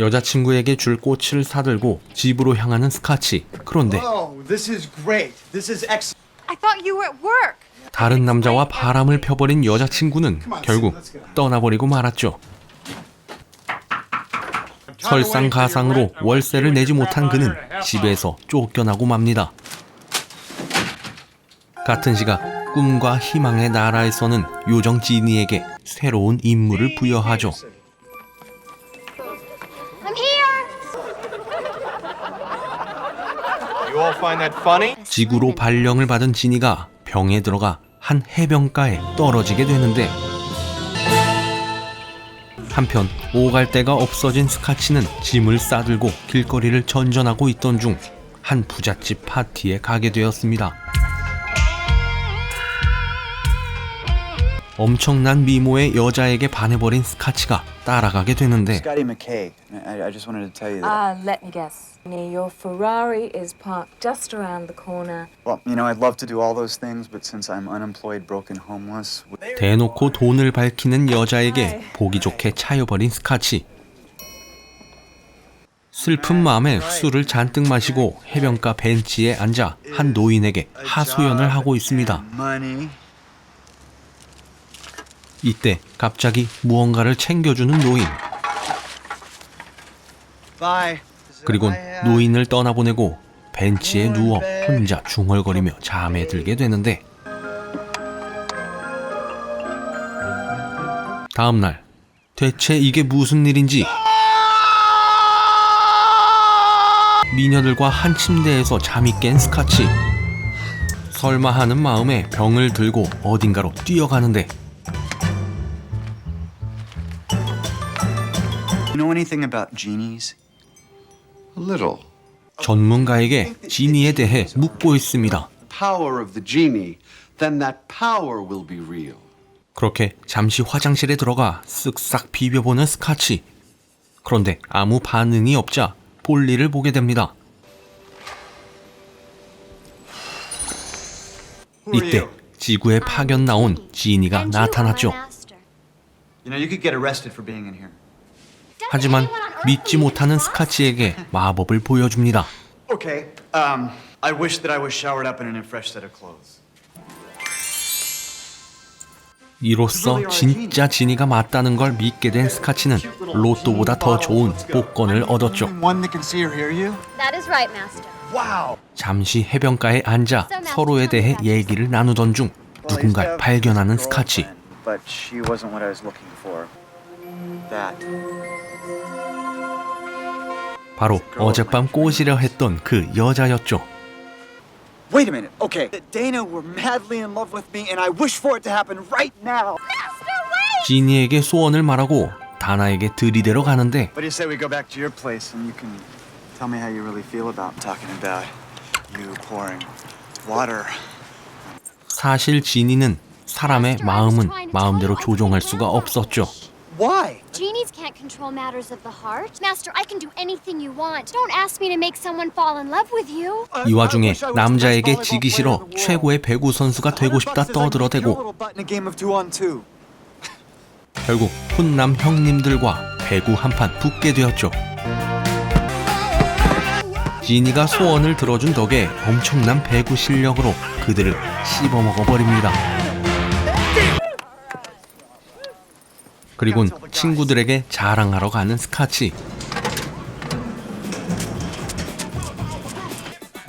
여자친구에게 줄 꽃을 사들고 집으로 향하는 스카치. 그런데 Oh, this is great. This is excellent. I thought you were at work. 다른 남자와 바람을 펴버린 여자친구는 결국 떠나버리고 말았죠. 설상가상으로 월세를 내지 못한 그는 집에서 쫓겨나고 맙니다. 같은 시각 꿈과 희망의 나라에서는 요정 지니에게 새로운 임무를 부여하죠. 지구로 발령을 받은 지니가 병에 들어가 한 해변가에 떨어지게 되는데 한편 오갈 데가 없어진 스카치는 짐을 싸들고 길거리를 전전하고 있던 중 한 부잣집 파티에 가게 되었습니다. 엄청난 미모의 여자에게 반해버린 스카치가 따라가게 되는데 Scotty McKay. I, I just wanted to tell you that. Uh, let me guess. Your Ferrari is parked just around the corner. well, you know, I'd love to do all those things, but since I'm unemployed, broken, homeless, 대놓고 돈을 밝히는 여자에게 보기 좋게 차여버린 스카치. 슬픈 마음에 술을 잔뜩 마시고 해변가 벤치에 앉아 한 노인에게 하소연을 하고 있습니다. money. 이때 갑자기 무언가를 챙겨주는 노인. 그리곤 노인을 떠나보내고 벤치에 누워 혼자 중얼거리며 잠에 들게 되는데 다음 날 대체 이게 무슨 일인지 미녀들과 한 침대에서 잠이 깬 스카치 설마 하는 마음에 병을 들고 어딘가로 뛰어가는데 know anything about genies? A little. 전문가에게 지니에 대해 묻고 있습니다. Power of the genie, then that power will be real. 그렇게 잠시 화장실에 들어가 쓱싹 비벼보는 스카치. 그런데 아무 반응이 없자 볼일을 보게 됩니다. 이때 지구에 파견 나온 지니가 나타났죠. You know, you could get arrested for being in here. 하지만 믿지 못하는 스카치에게 마법을 보여줍니다. Okay. Um, I wish that I was showered up in a fresh set of clothes. 이로써 진짜 지니가 맞다는 걸 믿게 된 스카치는 로또보다 더 좋은 복권을 얻었죠. One that can see or hear you? That is right, Master. Wow. 잠시 해변가에 앉아 서로에 대해 얘기를 나누던 중 누군가를 발견하는 스카치. But she wasn't what I was looking for. That. 바로 어젯밤 꼬시려 했던 그 여자였죠. Wait a minute. Okay. Dana were madly in love with me, and I wish for it to happen right now. 지니에게 소원을 말하고 다나에게 들이대러 가는데 What do you say we go back to your place and you can tell me how you really feel about talking about you pouring water? 사실 지니는 사람의 마음은 마음대로 조종할 수가 없었죠. Why? Genies can't control matters of the heart. Master, I can do anything you want. Don't ask me to make someone fall in love with you. 이 와중에 남자에게 지기 싫어 최고의 배구 선수가 되고 싶다 떠들어대고 in a game of two on two. 결국 훈남 형님들과 배구 한판 붙게 되었죠. 지니가 소원을 들어준 덕에 엄청난 배구 실력으로 그들을 씹어먹어 버립니다. 그리곤 친구들에게 자랑하러 가는 스카치.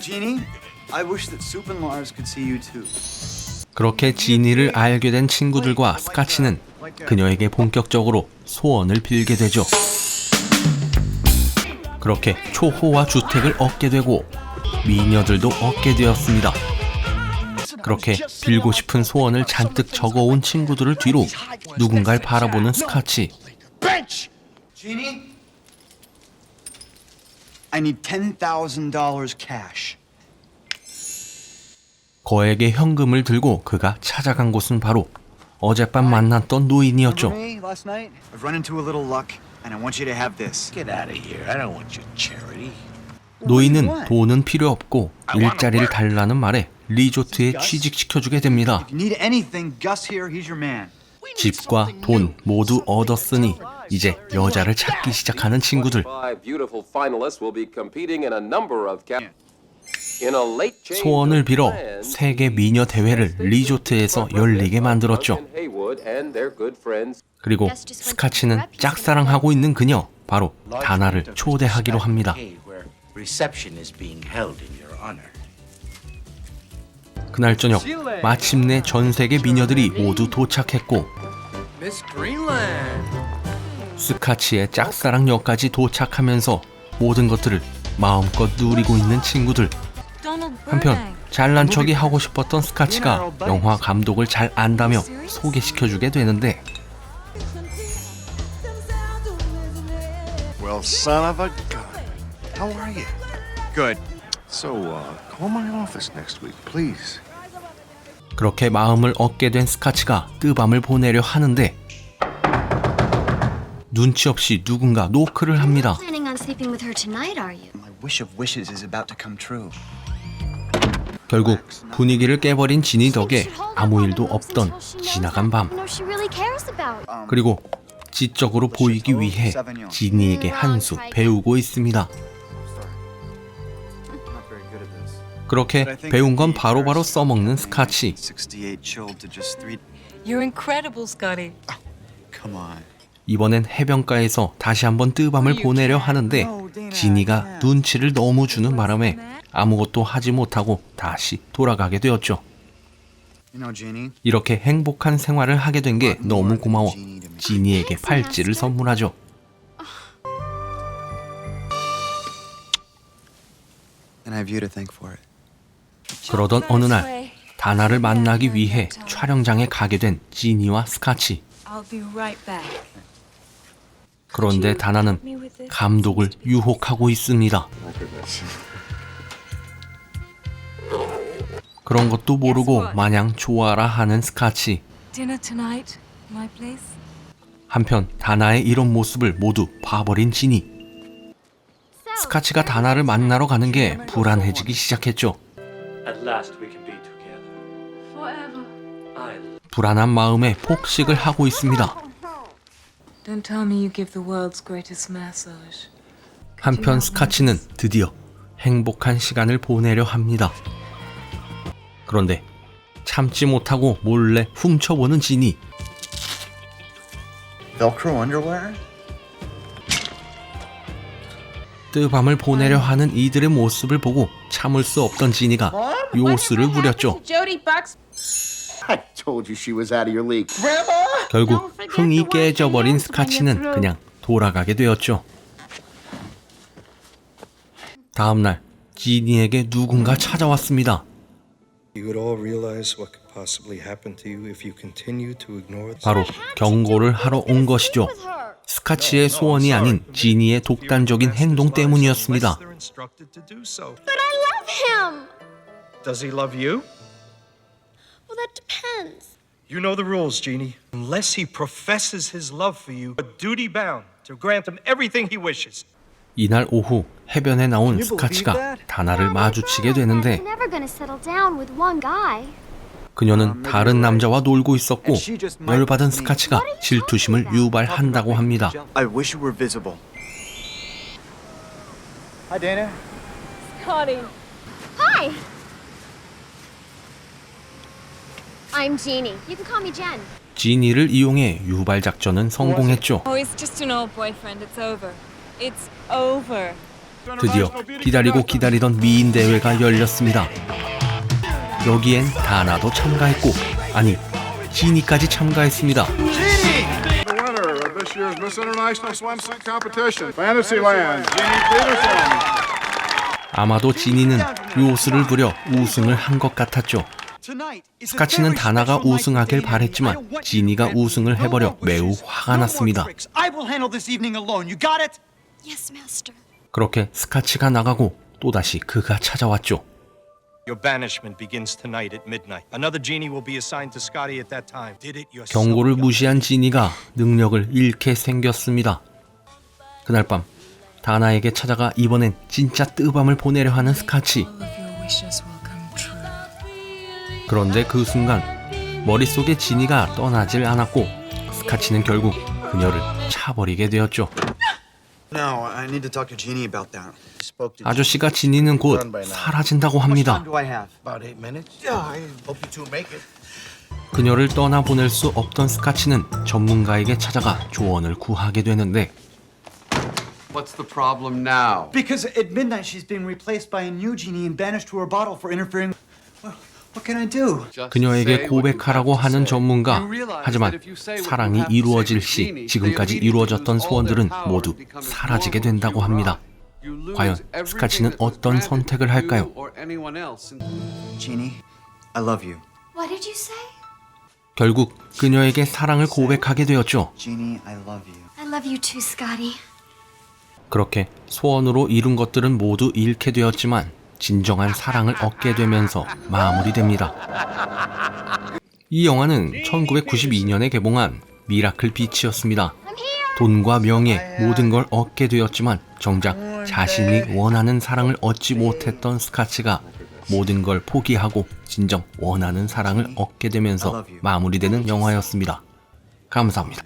Jeannie, I wish that Soup and Lars could see you too. 그렇게 지니를 알게 된 친구들과 스카치는 그녀에게 본격적으로 소원을 빌게 되죠. 그렇게 초호화 주택을 얻게 되고 미녀들도 얻게 되었습니다. 그렇게 빌고 싶은 소원을 잔뜩 적어온 친구들을 뒤로 누군가를 바라보는 스카치. Bench. Jeannie? I need $10,000 cash. 거액의 현금을 들고 그가 찾아간 곳은 바로 어젯밤 만났던 노인이었죠. Remember me last night? I've run into a little luck, and I want you to have this. Get out of here. I don't want your charity. 노인은 돈은 필요 없고 일자리를 달라는 말에 리조트에 취직시켜주게 됩니다. If you need anything, Gus here, he's your man. 집과 돈 모두 얻었으니 이제 여자를 찾기 시작하는 친구들. 소원을 빌어 세계 미녀 대회를 리조트에서 열리게 만들었죠. 그리고 스카치는 짝사랑하고 있는 그녀 바로 다나를 초대하기로 합니다. Reception is being held in your honor. 그날 저녁 마침내 전 세계 미녀들이 모두 도착했고 Miss Greenland. 스카치의 짝사랑녀까지 도착하면서 모든 것들을 마음껏 누리고 있는 친구들. Donald 한편. 잘난 척이 하고 싶었던 스카치가 영화 감독을 잘 안다며 소개시켜주게 되는데 Well, son of a gun. How are you? Good. So, uh, call my office next week, please. 그렇게 마음을 얻게 된 스카치가 뜨밤을 보내려 하는데 눈치 없이 누군가 노크를 합니다. Planning on sleeping with her tonight, are you? My wish of wishes is about to come true. 결국 분위기를 깨버린 지니 덕에 아무 일도 없던 지나간 밤. You know she really cares about. 그리고 지적으로 보이기 위해 지니에게 한 수 배우고 있습니다. 그렇게 배운 건 바로바로 써먹는 스카치. 68 chilled to just three. You're incredible, Scotty. Come on. 이번엔 해변가에서 다시 한번 뜨밤을 보내려 하는데 지니가 눈치를 너무 주는 바람에 아무것도 하지 못하고 다시 돌아가게 되었죠. You know, Jeannie. 이렇게 행복한 생활을 하게 된 게 너무 고마워 지니에게 팔찌를 선물하죠. And I have you to thank for it. 그러던 어느 날 다나를 만나기 위해 촬영장에 가게 된 지니와 스카치. 그런데 다나는. 감독을 유혹하고 있습니다. 그런 것도 모르고 마냥 좋아라 하는 스카치. 한편 다나의 이런 모습을 모두 봐버린 지니. 스카치가 다나를 만나러 가는 게 불안해지기 시작했죠. At last we can be together. Forever. I 불안한 마음에 폭식을 하고 있습니다. Don't tell me you give the world's greatest massage. 한편 스카치는 드디어 행복한 시간을 보내려 합니다. 그런데 참지 못하고 몰래 훔쳐보는 지니. Velcro underwear? 뜨밤을 보내려 하는 이들의 모습을 보고 참을 수 없던 지니가 요술을 부렸죠. I told you she was out of your league. 결국 흥이 깨져버린 스카치는 그냥 돌아가게 되었죠. 다음날 지니에게 누군가 찾아왔습니다. You would all realize what could possibly happen to you if you continue to ignore the 바로 경고를 하러 온 것이죠. 스카치의 소원이 아닌 지니의 독단적인 행동 때문이었습니다. Does he love you? Well, that depends. You know the rules, Jeannie. Unless he professes his love for you, but duty bound to grant him everything he wishes. 이날 오후 해변에 나온 스카치가 다나를 마주치게 되는데 never gonna settle down with one guy. 그녀는 다른 남자와 놀고 있었고 열받은 스카치가 질투심을 유발한다고 합니다. 지니를 이용해 유발 작전은 성공했죠. Oh, it's just an old boyfriend. It's over. It's over. 드디어 기다리고 기다리던 미인 대회가 열렸습니다. 여기엔 다나도 참가했고 아니 지니까지 참가했습니다. 아마도 지니는 요술을 부려 우승을 한 것 같았죠. 스카치는 다나가 우승하길 바랬지만 지니가 우승을 해버려 매우 화가 났습니다. 그렇게 스카치가 나가고 또다시 그가 찾아왔죠. 경고를 무시한 지니가 능력을 잃게 생겼습니다. 그날 밤 다나에게 찾아가 이번엔 진짜 뜨밤을 보내려 하는 스카치. 그런데 그 순간 머릿속에 지니가 떠나질 않았고 스카치는 결국 그녀를 차버리게 되었죠. No, I need to talk to Jeannie about that. Spoke to 아저씨가 지니는 곧 사라진다고 합니다. do I have? About eight minutes. Yeah, I... Hope you two make it. 그녀를 떠나보낼 수 없던 스카치는 전문가에게 찾아가 조언을 구하게 되는데 What's the problem now? Because at midnight she's being replaced by a new genie and banished to her bottle for interfering. Well, what can I do? 그녀에게 고백하라고 하는 전문가. 하지만 사랑이 이루어질 시 지금까지 이루어졌던 소원들은 모두 사라지게 된다고 합니다. 과연 스카치는 어떤 선택을 할까요? Jeannie, I love you. What did you say? 결국 그녀에게 사랑을 고백하게 되었죠. Jeannie, I love you. I love you too, Scotty. 그렇게 소원으로 이룬 것들은 모두 잃게 되었지만 진정한 사랑을 얻게 되면서 마무리됩니다. 이 영화는 1992년에 개봉한 미라클 비치였습니다. 돈과 명예 모든 걸 얻게 되었지만 정작 자신이 원하는 사랑을 얻지 못했던 스카치가 모든 걸 포기하고 진정 원하는 사랑을 얻게 되면서 마무리되는 영화였습니다. 감사합니다.